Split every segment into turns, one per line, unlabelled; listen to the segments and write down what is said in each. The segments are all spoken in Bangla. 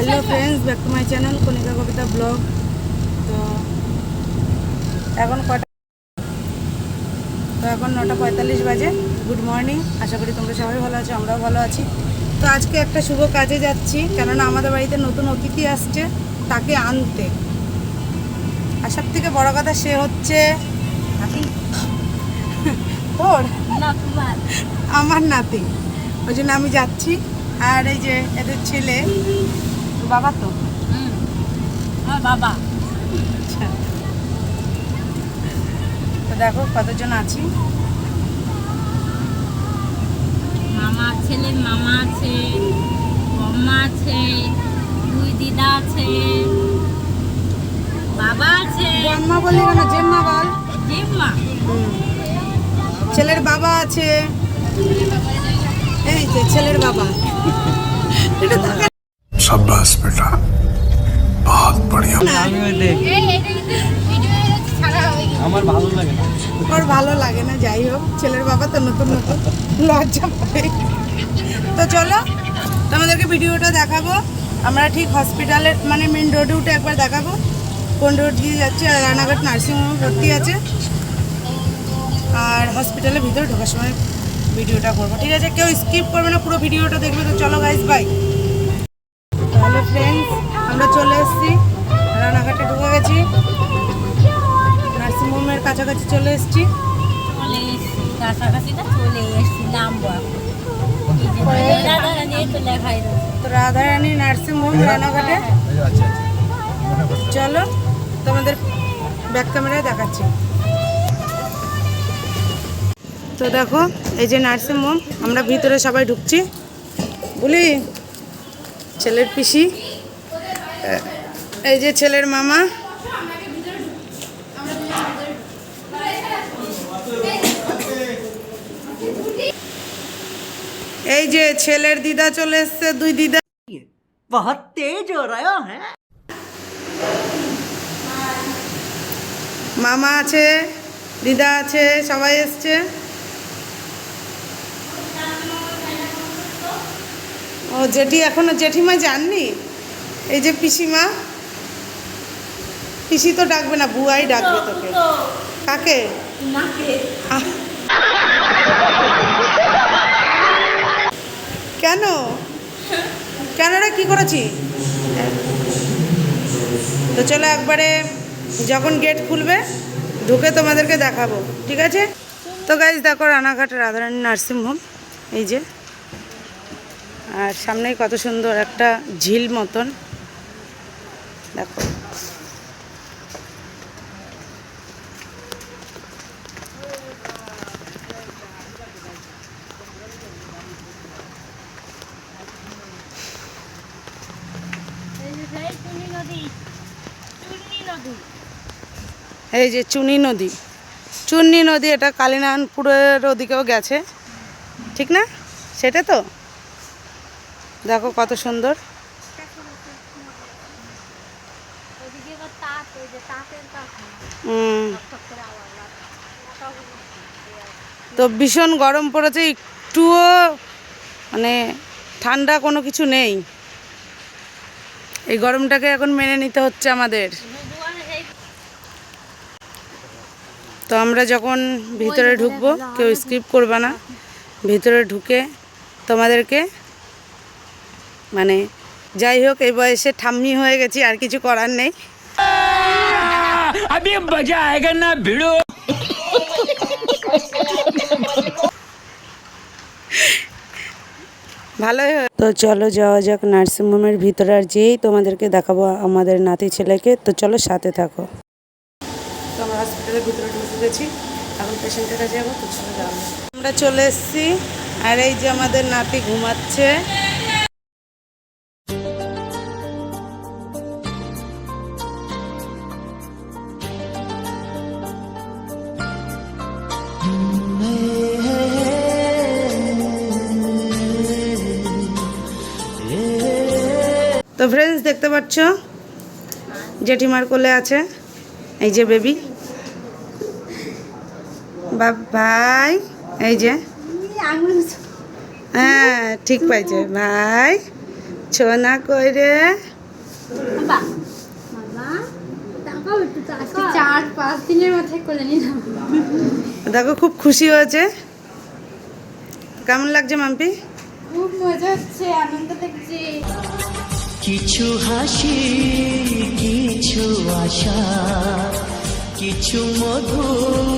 Hello friends back to my channel Kanika Kabita blog তো এখন কটা তো এখন নটা পঁয়তাল্লিশ বাজে। গুড মর্নিং আশা করি তোমরা সবাই ভালো আছো আমরাও ভালো আছি। তো আজকে একটা শুভ কাজে যাচ্ছি কেননা আমাদের বাড়িতে নতুন অতিথি আসছে তাকে আনতে। আর সব থেকে বড় কথা সে হচ্ছে ওর? আমার নাতি। ওই জন্য আমি যাচ্ছি। আর এই যে এদের ছেলে বাবা তো?
আমার বাবা।
আচ্ছা। তো দেখো কতজন আছি?
মামা ছেলের মামা আছে বম্মা আছে দুই দিদা আছে বাবা আছে।
জন্মা বলি কেন? জেম্মা বল।
জিম্মা।
ছেলের বাবা আছে। এই যে ছেলের বাবা। এটা
আমিও
আমার ভালো লাগে না।
ওর ভালো লাগে না যাই হোক ছেলের বাবা তো নতুন নতুন লজ্জা পাবে তো চলো তোমাদেরকে ভিডিওটা দেখাবো। আমরা ঠিক হসপিটালের মানে মেন রোডে উঠে একবার দেখাবো। কোন রোড দিয়ে যাচ্ছে আর রানাঘাট নার্সিংহোমে ভর্তি আছে। আর হসপিটালের ভিতরে ঢোকার সময় ভিডিওটা করব। ঠিক আছে কেউ স্কিপ করবে না পুরো ভিডিওটা দেখবে। তো চলো গাইজ বাই তাহলে ফ্রেন্ডস আমরা চলে এসেছি। রানাঘাটে ঢুকে গেছি। নার্সিংহোমের কাছাকাছি চলে এসেছি।
চলে এসছি কাছাকাছি না চলে এসছি নামবো তো
রাধারানী নার্সিংহোম রানাঘাটে।
আচ্ছা আচ্ছা।
চলো তোমাদের ব্যাক ক্যামেরায় দেখাচ্ছি। তো দেখো এই যে নার্সিংহোম আমরা ভিতরে সবাই ঢুকছি। বলি ছেলের পিসি এই যে ছেলের মামা। এই যে ছেলের দিদা চলে এসছে দুই দিদা।
বহুত তেজ হ্যাঁ
মামা আছে দিদা আছে সবাই এসছে। ও জেঠি এখনও জেঠিমা যাননি? এই যে পিসিমা। পিসি তো ডাকবে না বুয়াই ডাকবে তোকে। কাকে? কেন? কেন রে কি করেছি? তো চলো একবারে যখন গেট খুলবে ঢুকে তোমাদেরকে দেখাবো ঠিক আছে? তো গাইজ দেখো রানাঘাট রাধারানী নার্সিংহোম এই যে। আর সামনেই কত সুন্দর একটা ঝিল মতন। দেখো। এই যে চুনি নদী। চুন্নি নদী এটা কালীনারায়ণপুরের ওদিকেও গেছে। ঠিক না? সেটা তো? দেখো কত সুন্দর। তো ভীষণ গরম পড়েছে একটুও মানে ঠান্ডা কোনো কিছু নেই। এই গরমটাকে এখন মেনে নিতে হচ্ছে আমাদের। তো আমরা যখন ভিতরে ঢুকবো কেউ স্কিপ করবে না। ভিতরে ঢুকে তোমাদেরকে মানে যাই হোক এই বয়সে ঠাম্মি হয়ে গেছি আর কিছু করার নেই। ভালোই হয়। তো চলো যাওয়া যাক নার্সিংহোমের ভিতরে আর যেই তোমাদেরকে দেখাবো আমাদের নাতি ছেলেকে তো চলো সাথে থাকো। হসপিটালের ভিতরে ঢুকে গেছি। এখন পেশেন্টের কাছে যাব চলো যাব আমরা চলে এসেছি, আর এই যে আমাদের নাতি ঘুমাচ্ছে। তো ফ্রেন্ডস দেখতে পাচ্ছ? জেঠিমার কোলে আছে, এই যে বেবি ভাই এই যে। হ্যাঁ ঠিক পাইছে। ভাই ছোনা
করে
দেখো খুব খুশি হয়েছে। কেমন লাগছে মাম্পি?
খুব মজা হচ্ছে আনন্দ দেখছি
কিছু হাসি কিছু আশা কিছু মধুর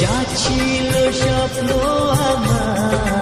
যাচ্ছিল স্বপ্ন আমার।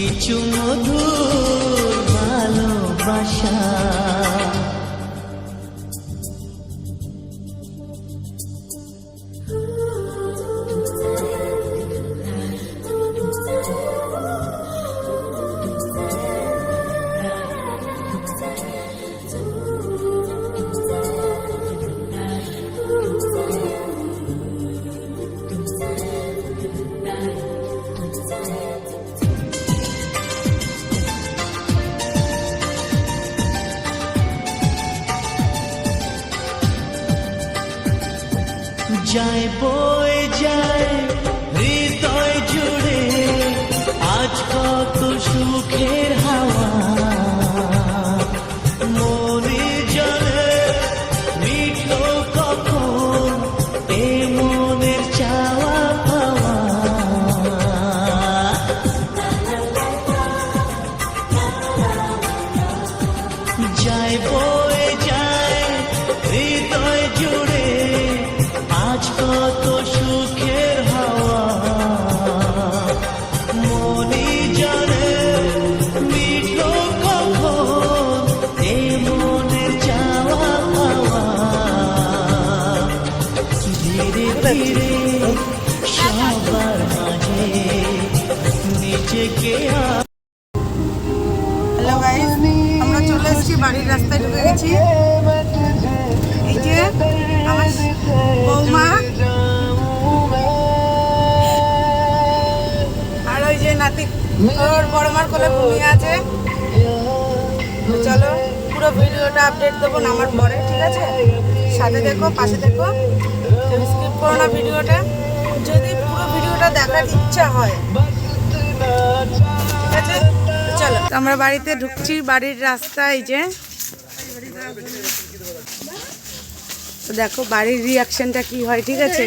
কিছু মধুর ভালোবাসা। যায়, বয়ে যায়, হৃদয় জুড়ে আজ কত সুখের হাওয়া। মনে জলে মিঠো কখন, এ চাওয়া পাওয়া। যায়
হ্যালো গাইস আমরা চলে বাড়ির রাস্তায় ঢুকে গেছি। এই আমার আর ওই যে নাতি, ওর কোলে ঘুমিয়ে আছে। চলো, পুরো ভিডিওটা আপডেট দেবো নামার পরে, ঠিক আছে? সাথে দেখো, পাশে দেখো। স্কিপ করো না ভিডিওটা, যদি পুরো ভিডিওটা দেখার ইচ্ছা হয়, ঠিক আছে? চলো আমরা বাড়িতে ঢুকছি, বাড়ির রাস্তা এই যে। তো দেখো, বাড়ির রিয়াকশনটা কি হয়, ঠিক আছে?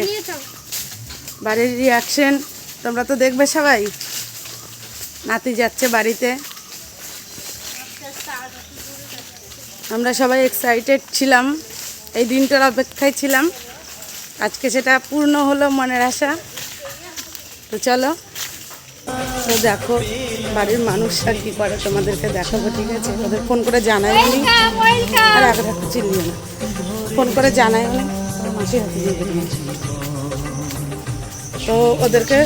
বাড়ির রিয়াকশন তোমরা তো দেখবে সবাই। নাতি যাচ্ছে বাড়িতে। আমরা সবাই এক্সাইটেড ছিলাম। এই দিনটার অপেক্ষায় ছিলাম। আজকে সেটা পূর্ণ হলো মনের আশা। তো চলো। তো দেখো, বাড়ির মানুষরা কী করে তোমাদেরকে দেখাবো, ঠিক আছে? ওদের ফোন করে জানাই উনি আর আগে থাকতে চিনলিও না। ফোন করে জানাই আমার মাসির হাতে দিয়ে তো ওদেরকে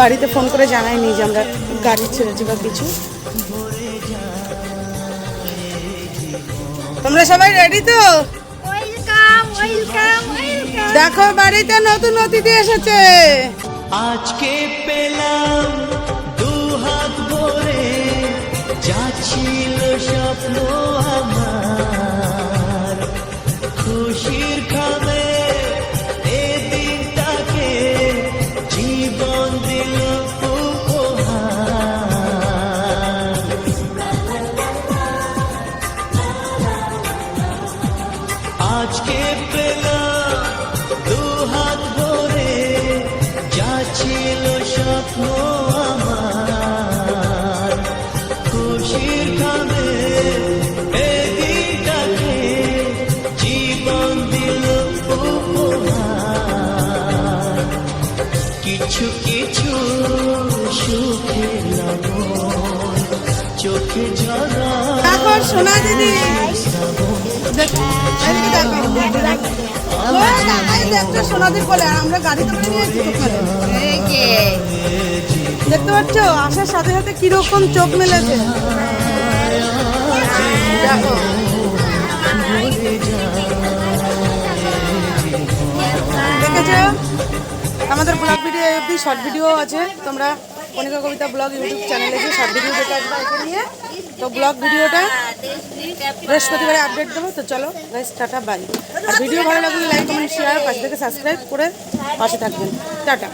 বাড়িতে ফোন করে জানাই জানাইনি যে আমরা গাড়ি ছেড়েছি বা কিছু। তোমরা সবাই রেডি তো?
ওয়েলকাম ওয়েলকাম
দেখো, বাড়িতে নতুন অতিথি এসেছে।
আজকে পেলাম দু হাত ভরে যাচ্ছিল স্বপ্ন আমার। খুশির খাবে এ দিনটাকে, জীবন দিল আজকে পেলাম কিছু সুখে চোখে ঝরা
দেখো দিদি সোনাদির আর আমরা গাড়িতে। দেখতে পাচ্ছ আসার সাথে সাথে কীরকম চোখ মেলেছে দেখো অবধি শর্ট ভিডিও আছে। তোমরা কণিকা কবিতা ব্লগ ইউটিউব চ্যানেলে গিয়ে শর্ট ভিডিও দেখে আসবে এখান নিয়ে। তো ব্লগ ভিডিওটা বৃহস্পতিবারে আপডেট দেবো। তো চলো গাইস টাটা বাই আর ভিডিও ভালো লাগলে লাইক কমেন্ট শেয়ার পাশে থেকে সাবস্ক্রাইব করে পাশে থাকবেন। টাটা।